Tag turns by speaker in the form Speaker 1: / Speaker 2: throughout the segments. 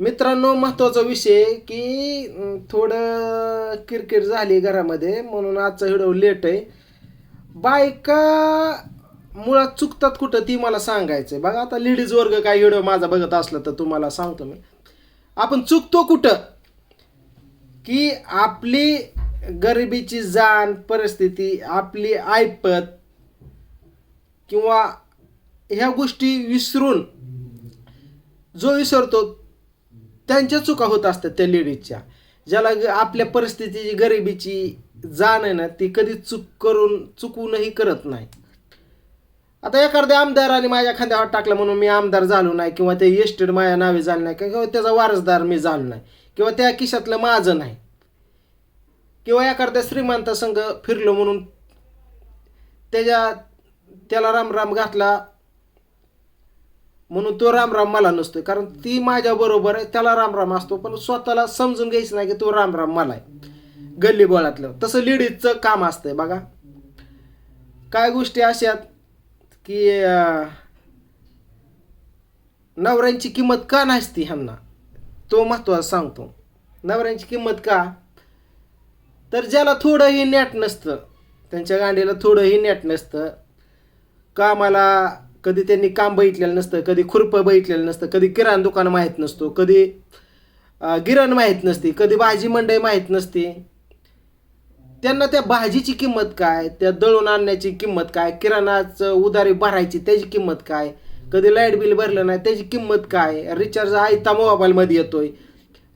Speaker 1: मित्रांनो महत्त्वाचा विषय की थोडं किरकिर झाली घरामध्ये म्हणून आजचा व्हिडिओ लेट आहे. बायका मुळात चुकतात कुठं ती मला सांगायचं बघा आता लेडीज वर्ग काय व्हिडिओ माझा बघत असला तर तुम्हाला सांगतो मी. आपण चुकतो कुठं? की आपली गरिबीची जाण परिस्थिती आपली ऐपत किंवा ह्या गोष्टी विसरून जो विसरतो त्यांच्या चुका होत असतात त्या लेडीजच्या. ज्याला ग- आपल्या परिस्थितीची गरिबीची जाण आहे ना ती कधी चूक करून चुकूनही करत नाही. आता एखाद्या आमदाराने माझ्या खांद्यावर टाकलं म्हणून मी आमदार झालो नाही किंवा ते एस्टेट माझ्या नावे झालं नाही किंवा त्याचा वारसदार मी झालो नाही किंवा त्या खिशातलं माझं नाही किंवा एखाद्या श्रीमंत संघ फिरलो म्हणून त्याच्या त्याला रामराम घातला म्हणून तो रामराम मला नसतोय. कारण ती माझ्या बरोबर आहे त्याला रामराम असतो पण स्वतःला समजून घ्यायचं नाही की तो रामराम मला आहे. गल्ली बोळातलं. तसं लेडीजचं काम असतंय बघा. काय गोष्टी अशा की नवऱ्यांची किंमत का नसती ह्यांना? तो महत्त्वाचा सांगतो. नवऱ्यांची किंमत का? तर ज्याला थोडंही नेट नसतं त्यांच्या गांडीला थोडंही नेट नसतं कामाला कधी त्यांनी काम बघितलेलं नसतं कधी खुरपं बघितलेलं नसतं कधी किराणा दुकान माहीत नसतो कधी गिरण माहीत नसते कधी भाजी मंडई माहीत नसते. त्यांना त्या भाजीची किंमत काय त्या दळून आणण्याची किंमत काय किराणाचं उधारी भरायची त्याची किंमत काय कधी लाइट बिल भरलं नाही त्याची किंमत काय रिचार्ज आयता मोबाईलमध्ये येतोय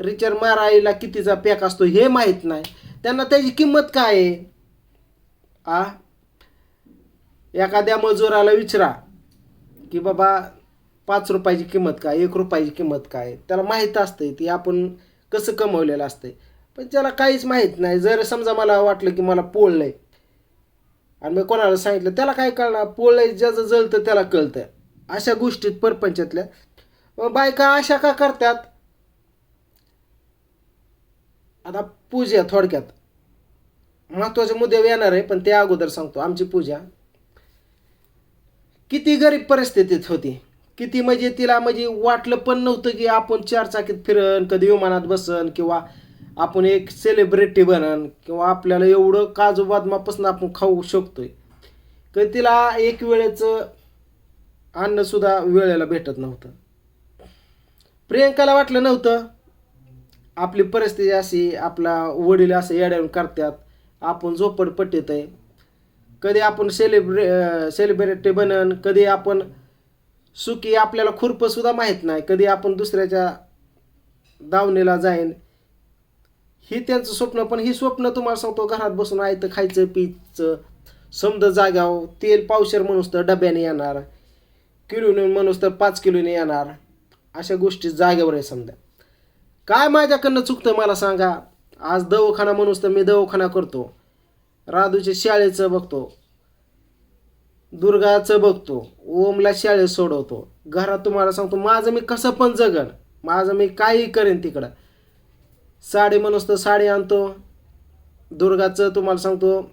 Speaker 1: रिचार्ज मारायला कितीचा पॅक असतो हे माहीत नाही. त्यांना त्याची किंमत काय आहे? आ? एखाद्या मजुराला विचारा. की बाबा पाच रुपयाची किंमत काय एक रुपयाची किंमत काय? त्याला माहीत असते ती आपण कसं कमवलेलं असते पण त्याला काहीच माहीत नाही. जर समजा मला वाटलं की मला पोळलंय आणि मी कोणाला सांगितलं त्याला काय कळणार? पोळलंय ज्याचं जळतं त्याला कळतं अशा गोष्टीत परपंचातल्या बायका अशा का करतात? आता पूजा थोडक्यात. महत्त्वाचे मुद्दे येणार आहे पण त्या अगोदर सांगतो. आमची पूजा किती गरीब परिस्थितीत होती. किती म्हणजे तिला म्हणजे वाटलं पण नव्हतं की आपण चारचाकीत फिरन कधी विमानात बसन किंवा आपण एक सेलिब्रिटी बनन किंवा आपल्याला एवढं काजू बादमापासून आपण खाऊ शकतोय. कधी तिला एक वेळेचं अन्नसुद्धा वेळेला भेटत नव्हतं. प्रियंकाला वाटलं नव्हतं. आपली परिस्थिती अशी आपला वडील असं येड्यावून करतात. आपण झोपडपट्टीत आहे. कधी आपण सेलिब्रे सेलिब्रिटी बनन कधी आपण सुखी आपल्याला खुरपंसुद्धा माहीत नाही. कधी आपण दुसऱ्याच्या दावणीला जाईन. ही त्यांचं स्वप्न पण ही स्वप्न तुम्हाला सांगतो घरात बसून आयतं खायचं पिचं समजा जाग्यावर तेल पावशेर म्हणूस तर डब्याने येणार. किलोने म्हणूस तर पाच किलोने येणार. अशा गोष्टी जागेवर आहे समजा. काय माझ्याकडनं चुकतं मला सांगा. आज दवाखाना म्हणूस तर मी दवाखाना करतो. राधूच्या शाळेचं बघतो. दुर्गाचं बघतो. ओमला शाळेत सोडवतो. घरात तुम्हाला सांगतो माझं मी कसं पण जगन माझं मी काही करेन तिकडं. साडी म्हणूस तर साडी आणतो. दुर्गाचं तुम्हाला सांगतो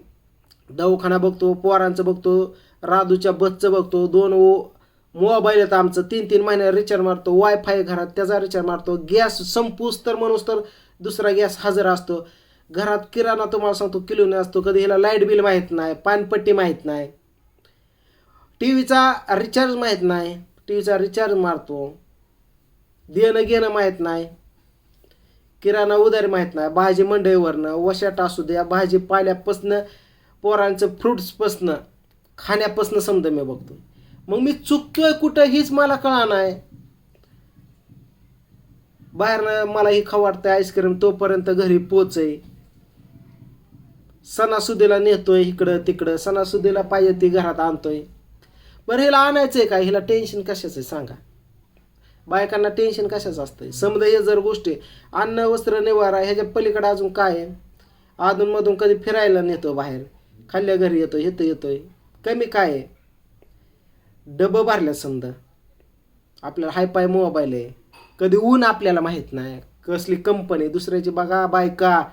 Speaker 1: दवाखाना बघतो पोरांचं बघतो राधूच्या बसचं बघतो. दोन ओ मोबाईल येतं आमचं तीन तीन महिन्या रिचार्ज मारतो वायफाय घरात त्याचा रिचार्ज मारतो. गॅस संपूस तर म्हणूस तर दुसरा गॅस हजर असतो. घरात किराणा तुम्हाला सांगतो किलोने असतो कधी हिला लाइट बिल माहीत नाही पाणपट्टी माहीत नाही. टी व्हीचा रिचार्ज माहीत नाही टी व्हीचा रिचार्ज मारतो. देणं घेणं माहीत नाही किराणा उधारी माहीत नाही भाजी मंडईवरनं वशाट असू द्या भाजी पाल्यापासनं पोरांचं फ्रुट्सपासनं खाण्यापासनं समजा मी बघतो. मग मी चुकतोय कुठं हीच मला कळा नाही. बाहेरनं मला ही खाऊ वाटतं आईस्क्रीम तोपर्यंत घरी पोचय सणासुदीला नेतोय इकडं तिकडं सणासुदीला पाहिजे ती घरात आणतोय. बरं हिला आणायचंय का? हिला टेन्शन कशाचं आहे सांगा. बायकांना टेन्शन कशाचं असतंय? समजा हे जर गोष्टी अन्न वस्त्र निवारा ह्याच्या पलीकडे अजून काय आहे? अधूनमधून कधी फिरायला नेतो बाहेर. खाल्ल्या घरी येतो येतो येतोय. कमी काय आहे? डबं भरल्या समजा. आपल्याला हाय पाय मोबाईल आहे. कधी ऊन आपल्याला माहीत नाही. कसली कंपनी दुसऱ्याची बघा बायका.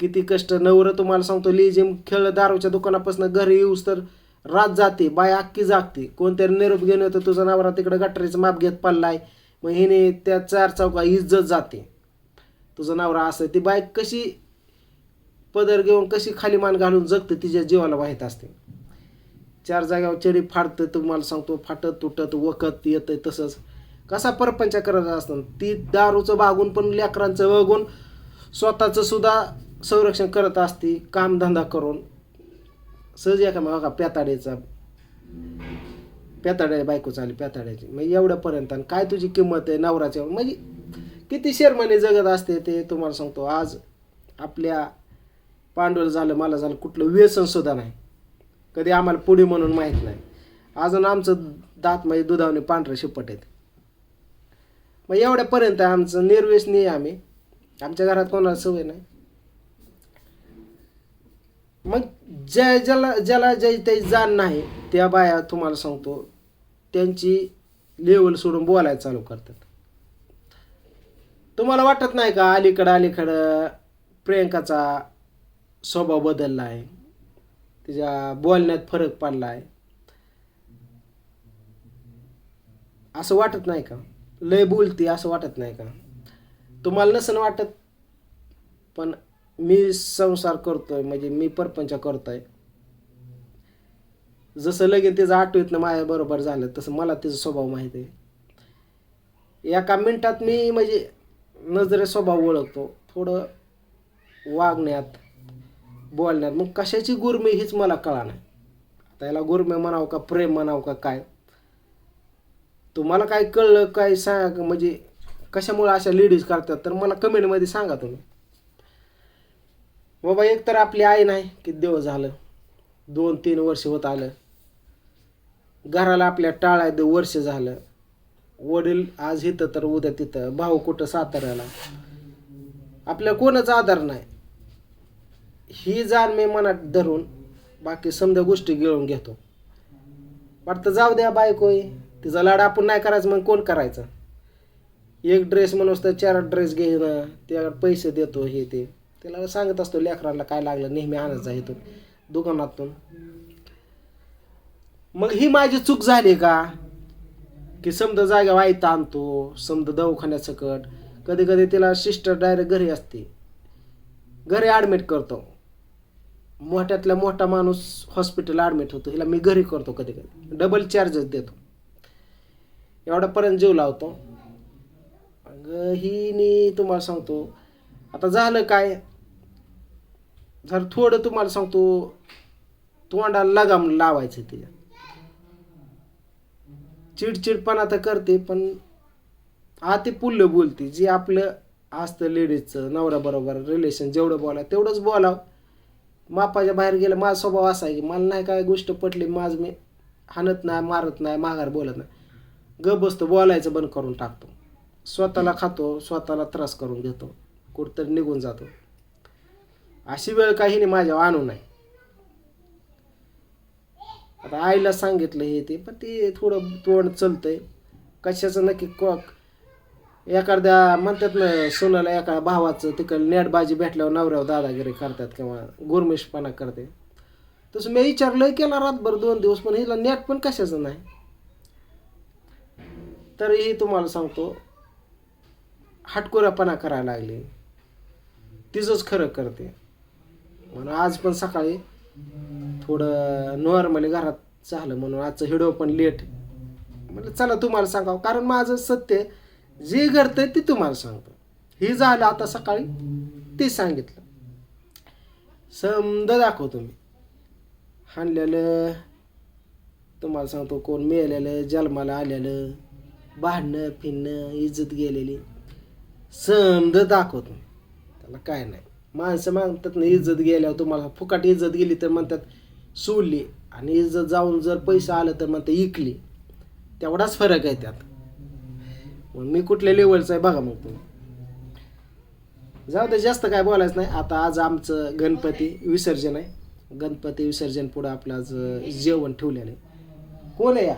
Speaker 1: किती कष्ट नवरं तुम्हाला सांगतो लेझिम खेळ दारूच्या दुकानापासून घरी येऊस तर रात जाते बाय अख्खी जागते. कोणतरी निरोप घेऊन येतं तुझा नवरा तिकडं गटरीचं माप घेत पडलाय मग हिने त्या चार चौका इज्जत जाते. तुझं नवरा असं ती बाय कशी पदर घेऊन कशी खाली मान घालून जगते तिच्या जीवाला माहीत असते. चार जाग्यावर चेडी फाडतं तुम्हाला सांगतो फाटत तुटत वखत येतं तसंच. कसा परपंच करत असतं ती दारूचं बागून पण लेकरांचं बघून स्वतःचं सुद्धा संरक्षण करत असते कामधंदा करून सहज एका बघा पेताड्याचा प्याताड्या बायको चालली पेताड्याची मग एवढ्यापर्यंत आणि काय तुझी किंमत आहे नवराच्या म्हणजे किती शर्माने जगत असते ते तुम्हाला सांगतो. आज आपल्या पांडवलं झालं मला झालं कुठलं व्यसन सुद्धा नाही कधी आम्हाला पुढे म्हणून माहीत नाही. अजून आमचं दात म्हणजे दुधावणे पांढरे शिपट आहेत. मग एवढ्यापर्यंत आमचं निर्व्यसनी आहे आम्ही. आमच्या घरात कोणाला सवय नाही. मग ज्या ज्याला ज्याला ज्या त्याची जाण नाही त्या बाया तुम्हाला सांगतो त्यांची लेवल सोडून बोलायला चालू करतात. तुम्हाला वाटत नाही का अलीकडं अलीकडं प्रियंकाचा स्वभाव बदलला आहे तिच्या बोलण्यात फरक पडला आहे असं वाटत नाही का? लय बोलती असं वाटत नाही का? तुम्हाला नसन वाटत? पण मी संसार करतोय म्हणजे मी परपंच करतोय. जसं लगेच तिचं आठवीतनं माझ्या बरोबर झालं तसं मला तिचा स्वभाव माहिती आहे. एका मिनटात मी म्हणजे नजरे स्वभाव ओळखतो. थोडं वागण्यात बोलण्यात मग कशाची गुरमे हीच मला कळा नाही आता याला गुरमे म्हणावं का प्रेम म्हणावं का काय? तुम्हाला काय कळलं काय सांग म्हणजे कशामुळे अशा लेडीज करतात तर मला कमेंटमध्ये सांगा तुम्ही. बाबा एक तर आपली आई नाही किती दिवस झालं? दोन तीन वर्ष होत आलं. घराला आपल्या टाळ्यात वर्ष झालं. वडील आज इथं तर उद्या तिथं. भाऊ कुठं साताऱ्याला? आपल्या कोणाचा आधार नाही. ही जाण मी मनात धरून बाकी समजा गोष्टी गिळून घेतो. वाटतं जाऊ द्या बायकोय तिचा लाड आपण नाही करायचं मग कोण करायचं? एक ड्रेस म्हणून तर चार ड्रेस घेणं त्या पैसे देतो हे ते. त्याला सांगत असतो लेकराला काय लागलं नेहमी आणायचा इथून दुकानातून. मग ही माझी चूक झाली का? की समजा जागा वाईट आणतो समजा दवाखान्यात सकट. कधी कधी तिला सिस्टर डायरेक्ट घरी असते. घरी ॲडमिट करतो. मोठ्यातल्या मोठा माणूस हॉस्पिटल ॲडमिट होतो. हिला मी घरी करतो कधी कधी डबल चार्जेस देतो एवढ्यापर्यंत जीव लावतो. अगं ही तुम्हाला सांगतो. आता झालं काय? जर थोडं तुम्हाला सांगतो तोंडाला लगाम लावायचं ते. चिडचिडपणा तर करते पण आते पुल्लं बोलते. जी आपलं असतं लेडीजचं नवऱ्याबरोबर रिलेशन जेवढं बोला तेवढंच बोलावं. मापाच्या बाहेर गेलं माझा स्वभाव असा आहे की मला नाही काय गोष्ट पटली माझ मी हाणत नाही मारत नाही माघार बोलत नाही. ग बसतो बोलायचं बंद करून टाकतो. स्वतःला खातो स्वतःला त्रास करून घेतो. कुठंतरी निघून जातो. अशी वेळ काही नाही माझ्या आणू नाही आता आईला सांगितलं हे ते पण ते थोडं तोंड चलतंय. कशाचं नक्की कॉक एखाद्या म्हणतात ना सोनाला एका भावाचं तिकडं नेटबाजी भेटल्यावर नवऱ्यावर दादागिरी करतात किंवा गुरमेशपणा करते. तसं मी विचारलंय केला रातभर दोन दिवस पण हिला नेट पण कशाचं नाही. तरीही तुम्हाला सांगतो हटकुऱ्यापणा करायला लागली. तिचंच खरं करते. म्हणून आज पण सकाळी थोडं नॉर्मली घरात झालं म्हणून आजचं हिडो पण लेट. म्हणलं चला तुम्हाला सांगावं. कारण माझं सत्य जे घडतंय ते तुम्हाला सांगतो. हे झालं आता सकाळी ते सांगितलं. समजा दाखवतो मी. हाणलेलं तुम्हाला सांगतो कोण मेलेलं जन्माला आलेलं भांडणं फिरणं इज्जत गेलेली. समज दाखवतो त्याला काय नाही. माणसं म्हणतात ना इज्जत गेल्यावर तुम्हाला फुकाट इज्जत गेली तर म्हणतात सोडली. आणि इज्जत जाऊन जर पैसा आलं तर म्हणतात इकली. तेवढाच फरक आहे त्यात. मग मी कुठल्या लेवलचा आहे बघा मग तुम्ही. जाऊ दे जास्त काय बोलायचं नाही. आता आज आमचं गणपती विसर्जन आहे. गणपती विसर्जन पुढं आपलं आज जेवण ठेवलेलं आहे. कोण आहे या?